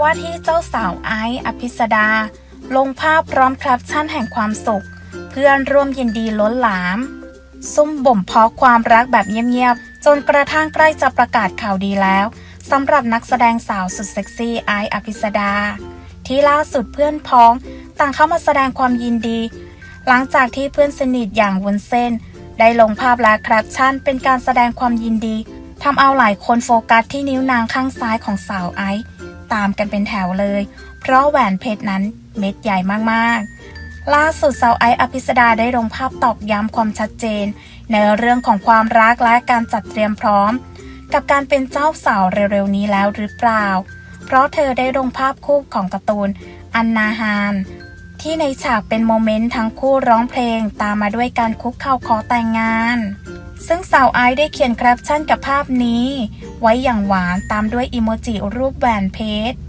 ว่าที่เจ้าสาวไอซ์อภิสดา ลงภาพพร้อมแคปชั่นแห่งความสุข เพื่อนร่วมยินดีล้นหลาม ซุ่มบ่มเพาะความรักแบบเงียบๆ จนกระทั่งใกล้จะประกาศข่าวดีแล้วสำหรับนักแสดงสาวสุดเซ็กซี่ไอซ์อภิสดา ที่ล่าสุดเพื่อนพ้องต่างเข้ามาแสดงความยินดี หลังจากที่เพื่อนสนิทอย่างวุ้นเส้น ได้ลงภาพและแคปชั่นเป็นการแสดงความยินดีทำเอาหลายคนโฟกัสที่นิ้วนางข้างซ้ายของสาวไอซ์ ตามกันเป็นแถวเลย เพราะแหวนเพชรนั้นเม็ดใหญ่มากๆ ล่าสุดสาวไอซ์อภิสดาได้ลงภาพตอกย้ำความชัดเจน ในเรื่องของความรักและการจัดเตรียมพร้อม กับการเป็นเจ้าสาวเร็วๆนี้แล้วหรือเปล่า เพราะเธอได้ลงภาพคู่ของการ์ตูนอันนาฮานที่ในฉากเป็นโมเมนต์ทั้งคู่ร้องเพลงตามมาด้วยการคุกเข่าขอแต่งงาน ซึ่งสาวไอซ์ได้เขียนแคปชั่นกับภาพนี้ ไว้อย่างหวานตามด้วยอีโมจิรูปแหวนเพชร